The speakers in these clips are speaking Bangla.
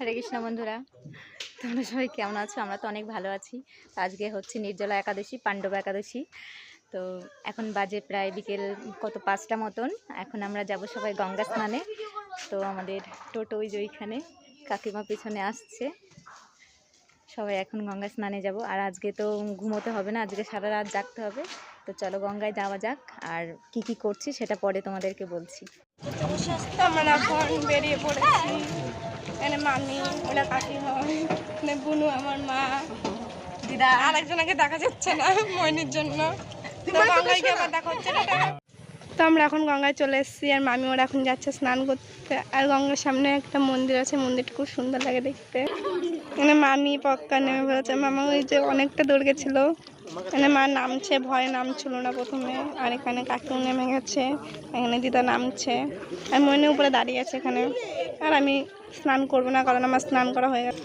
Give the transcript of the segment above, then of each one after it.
হরে কৃষ্ণ বন্ধুরা, তোমরা সবাই কেমন আছো? আমরা তো অনেক ভালো আছি। আজকে হচ্ছে নির্জলা একাদশী, পাণ্ডব একাদশী। তো এখন বাজে প্রায় বিকেল কত পাঁচটা মতন। এখন আমরা যাব সবাই গঙ্গা স্নানে। তো আমাদের টোটো ওই যে ওইখানে, কাকিমা পিছনে আসছে। সবাই এখন গঙ্গা স্নানে যাব। আর আজকে তো ঘুমোতে হবে না, আজকে সারা রাত জাগতে হবে। তো চলো গঙ্গায় যাওয়া যাক। আর কি কি করছি সেটা পরে তোমাদেরকে বলছি। বেরিয়ে পড়েছি। মামি ওরা কাকি হয় এখানে বুনু আমার মা। দিদা আর একজনকে দেখা যাচ্ছে না ময়নির জন্য। গঙ্গায় গিয়ে দেখা হচ্ছে না তো আমরা এখন গঙ্গায় চলে এসেছি আর মামি ওরা এখন যাচ্ছে স্নান করতে। আর গঙ্গার সামনে একটা মন্দির আছে, মন্দিরটা খুব সুন্দর লাগে দেখতে। এখানে মামি পক্কা নেমে পড়েছে। মামা ওই যে অনেকটা দূর গেছিল। মানে মা নামছে, ভয়ে নামছিল না প্রথমে। আর এখানে কাকিও নেমে গেছে, এখানে দিদা নামছে। আর মনে উপরে দাঁড়িয়ে আছে এখানে। আর আমি স্নান করব না, কারণ আমার স্নান করা হয়ে গেছে।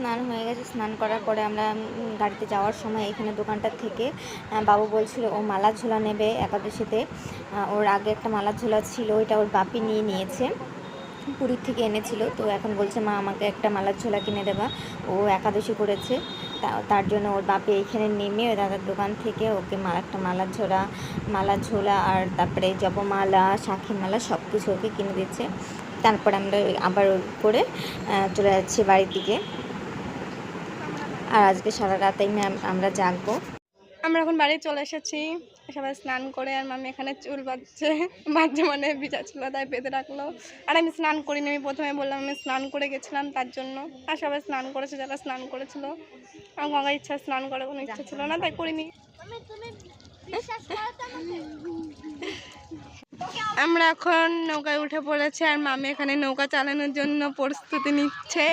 স্নান হয়ে গেছে। স্নান করার পরে আমরা গাড়িতে যাওয়ার সময় এখানে দোকানটার থেকে বাবু বলছিল, ও মালা ঝোলা নেবে একাদশীতে। ওর আগে একটা মালা ঝোলা ছিল, ওইটা ওর বাপি নিয়ে নিয়েছে। পুরীর থেকে এনেছিল, তো এখন বলছে, মা, আমাকে একটা মালার ঝোলা কিনে দেবা। ও একাদশী করেছে। তার জন্য ওর বাপি এখানে নেমে ওই দাদার দোকান থেকে ওকে মালা একটা মালার ঝোলা মালার ঝোলা আর তারপরে জপমালা সাক্ষী মালা সব কিছু ওকে কিনে দিচ্ছে। তারপর আমরা আবার করে চলে যাচ্ছি বাড়ির দিকে। আর আজকে সারা রাতেই ম্যাম আমরা জাগবো। আমরা এখন বাড়ি চলে এসেছি। সবাই স্নান করে আর মামি এখানে চুল বাঁধছে। বাঁধছে মানে বিচার ছিল তাই বেঁধে রাখল। আর আমি স্নান করিনি আমি প্রথমে বললাম আমি স্নান করে গেছিলাম তার জন্য। আর সবাই স্নান করেছে যারা স্নান করেছিল। আমার গঙ্গার ইচ্ছা স্নান করার কোনো ইচ্ছা ছিল না তাই করিনি। আমরা এখন নৌকায় উঠে পড়েছি আর মামি এখানে নৌকা চালানোর জন্য প্রস্তুতি নিচ্ছে।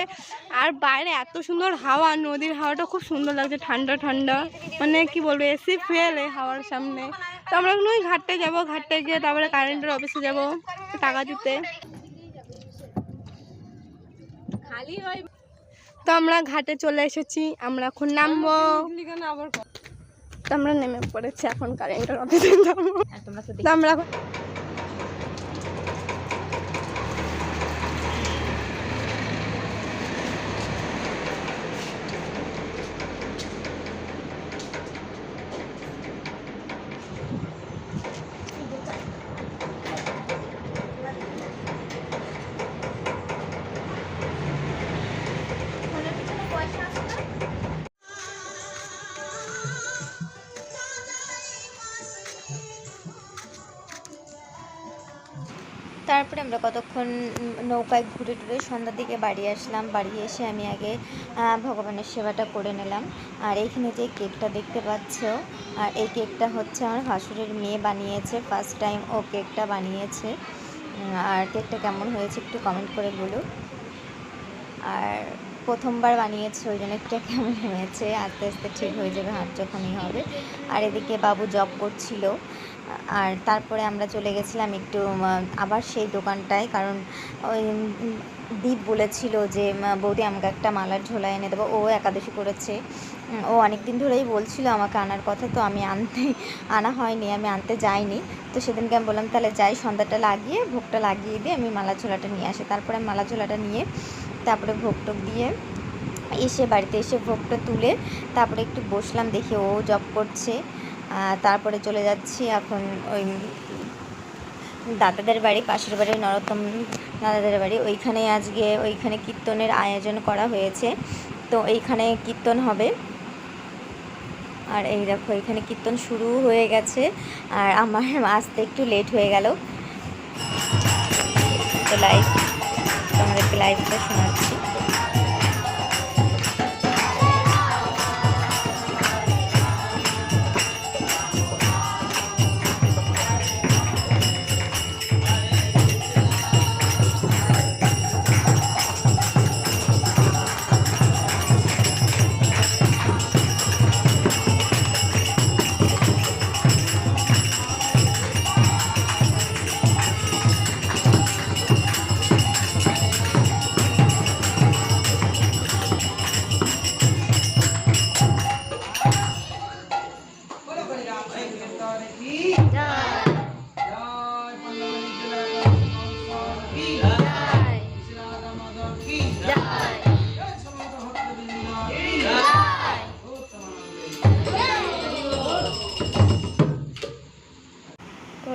আর বাইরে এত সুন্দর হাওয়া নদীর হাওয়াটা খুব সুন্দর লাগছে ঠান্ডা ঠান্ডা। মানে কি বলব এসি ফেল এই হাওয়ার সামনে। তো আমরা এখন ওই ঘাটে যাব ঘাটে গিয়ে তারপরে কারেন্টের অফিসে যাব টাকা দিতে। তো আমরা ঘাটে চলে এসেছি আমরা এখন নামবো। তো আমরা নেমে পড়েছি এখন কারেন্টের অফিসে যাব আমরা এখন তারপরে আমরা কতক্ষণ নৌকায় ঘুরে টুরে সন্ধ্যার দিকে বাড়ি আসলাম। বাড়ি এসে আমি আগে ভগবানের সেবাটা করে নিলাম। আর এইখানে যে কেকটা দেখতে পাচ্ছ আর এই কেকটা হচ্ছে আমার ভাসুরের মেয়ে বানিয়েছে ফার্স্ট টাইম ও কেকটা বানিয়েছে। আর কেকটা কেমন হয়েছে একটু কমেন্ট করে বলো আর প্রথমবার বানিয়েছে, ওই জন্য একটু কেমন হয়েছে, আস্তে আস্তে ঠিক হয়ে যাবে, হাত যখনই হবে। আর এদিকে বাবু জব করছিল। আর তারপরে আমরা চলে গেছিলাম একটু আবার সেই দোকানটায়, কারণ ওই দীপ বলেছিল যে বৌদি আমাকে একটা মালার ঝোলা এনে দেবো, ও একাদশী করেছে। ও অনেক দিন ধরেই বলছিল আমাকে আনার কথা, তো আমি আনতে, আনা হয়নি, আমি আনতে যাইনি। তো সেদিনকে আমি বললাম, তাহলে যাই, সন্ধ্যাটা লাগিয়ে, ভোগটা লাগিয়ে দিয়ে আমি মালা ঝোলাটা নিয়ে আসি। তারপরে মালা ঝোলাটা নিয়ে, তারপরে ভোগ টোক দিয়ে এসে বাড়িতে এসে ভোগটা তুলে, তারপরে একটু বসলাম, দেখি ও জব করছে। তারপরে চলে যাচ্ছি এখন ওই দাদাদের বাড়ি, পাশের বাড়ি নরোত্তম দাদাদের বাড়ি। ওইখানে আজকে, ওইখানে কীর্তনের আয়োজন করা হয়েছে। তো এইখানে কীর্তন হবে। আর এই দেখো, এখানে কীর্তন শুরু হয়ে গেছে। আর আমার আসতে একটু লেট হয়ে গেল। তো লাইক তোমাদেরকে লাইভটা শোনাচ্ছি।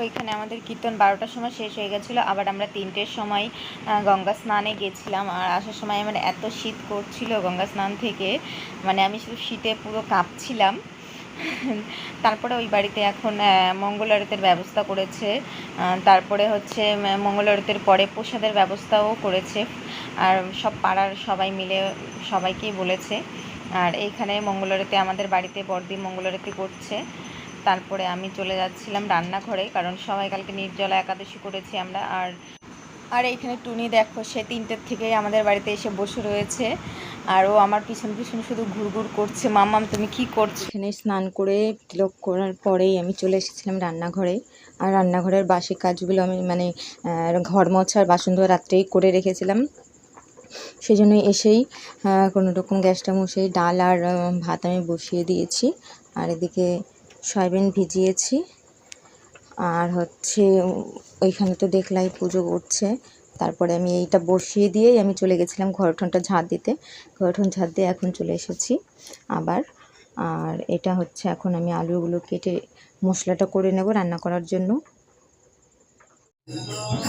এখানে আমাদের কীর্তন বারোটার সময় শেষ হয়ে গেছিল, আবার আমরা তিনটের সময় গঙ্গা স্নানে গেছিলাম, আর আসার সময় মানে এত শীত করছিল গঙ্গা স্নান থেকে মানে আমি শুধু শীতে পুরো কাঁপছিলাম। তারপরে ওই বাড়িতে এখন মঙ্গল আরতের ব্যবস্থা করেছে। তারপরে হচ্ছে মঙ্গল আরতের পরে প্রসাদের ব্যবস্থাও করেছে। আর সব পাড়ার সবাই মিলে সবাইকেই বলেছে। আর এইখানে মঙ্গল আরতি আমাদের বাড়িতে বড়দি মঙ্গল আরতি করছে। তারপরে আমি চলে যাচ্ছিলাম রান্নাঘরে, কারণ সবাই কালকে নির্জলা একাদশী করেছি আমরা। আর আর এইখানে টুনি দেখো, সে তিনটের থেকেই আমাদের বাড়িতে এসে বসে রয়েছে। আর ও আমার পিছন পিছন শুধু ঘুরঘুর করছে মাম্মাম তুমি কি করছ? এখানে স্নান করে তিলক করার পরেই আমি চলে এসেছিলাম রান্নাঘরে। আর রান্নাঘরের বাসি কাজগুলো আমি মানে ঘর মোছার বাসন ধোয়া রাত্রেই করে রেখেছিলাম। সেই জন্য এসেই কোনো রকম গ্যাসটা মুছে ডাল আর ভাত আমি বসিয়ে দিয়েছি। আর এদিকে সয়াবিন ভিজিয়েছি। আর হচ্ছে, ওইখানে তো দেখলাই পুজো করছে। তারপরে আমি এইটা বসিয়ে দিয়েই আমি চলে গেছিলাম ঘরঠনটা ঝাঁট দিতে। ঘরঠন ঝাঁট দিয়ে এখন চলে এসেছি আবার। আর এটা হচ্ছে এখন আমি আলুগুলো কেটে মশলাটা করে নেব রান্না করার জন্য।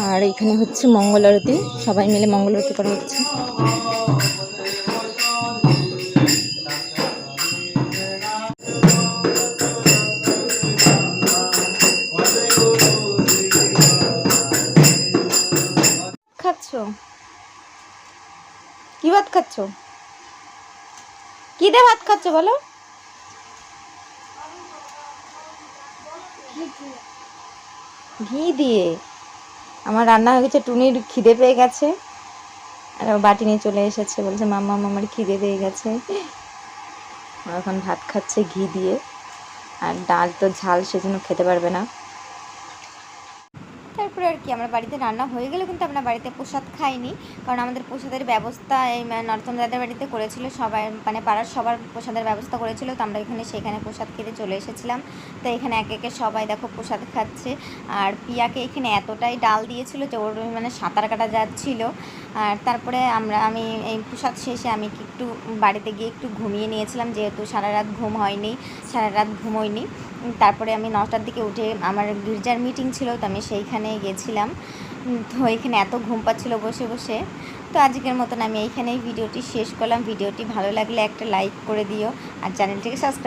আর এখানে হচ্ছে মঙ্গল আরতি সবাই মিলে মঙ্গল আরতি করা হচ্ছে। কি ভাত খাচ্ছ? কি দিয়ে ভাত খাচ্ছ বলো? ঘি দিয়ে। আমার রান্না হয়ে গেছে, টুনির খিদে পেয়ে গেছে। আর বাটি নিয়ে চলে এসেছে, বলছে, মাম্মা আমার খিদে পেয়ে গেছে। এখন ভাত খাচ্ছে ঘি দিয়ে। আর ডাল তো ঝাল, সেজন্য খেতে পারবে না। তারপরে আর কি। আমরা বাড়িতে রান্না হয়ে গেলে কিন্তু আমরা বাড়িতে প্রসাদ খাইনি। কারণ আমাদের প্রসাদের ব্যবস্থা এই নর্তন দাদার বাড়িতে করেছিল সবাই মানে পাড়ার সবার প্রসাদের ব্যবস্থা করেছিল। তো আমরা এখানে সেখানে প্রসাদ খেতে চলে এসেছিলাম। তো এখানে এক একে সবাই দেখো প্রসাদ খাচ্ছে। আর পিয়াকে এখানে এতটাই ডাল দিয়েছিল যে ওর মানে সাঁতার কাটা যাচ্ছিল। আর তারপরে আমরা আমি এই প্রসাদ শেষে আমি একটু বাড়িতে গিয়ে একটু ঘুমিয়ে নিয়েছিলাম যেহেতু সারা রাত ঘুম হয়নি সারা রাত ঘুমোইনি উম, তারপরে আমি নটার দিকে উঠে আমার গির্জার মিটিং ছিল তো আমি সেইখানে গেছিলাম। তো এখানে এত ঘুম পাচ্ছিলো বসে বসে। তো আজকের মতন আমি এইখানেই ভিডিওটি শেষ করলাম। ভিডিওটি ভালো লাগলে একটা লাইক করে দিও আর চ্যানেলটিকে সাবস্ক্রাইব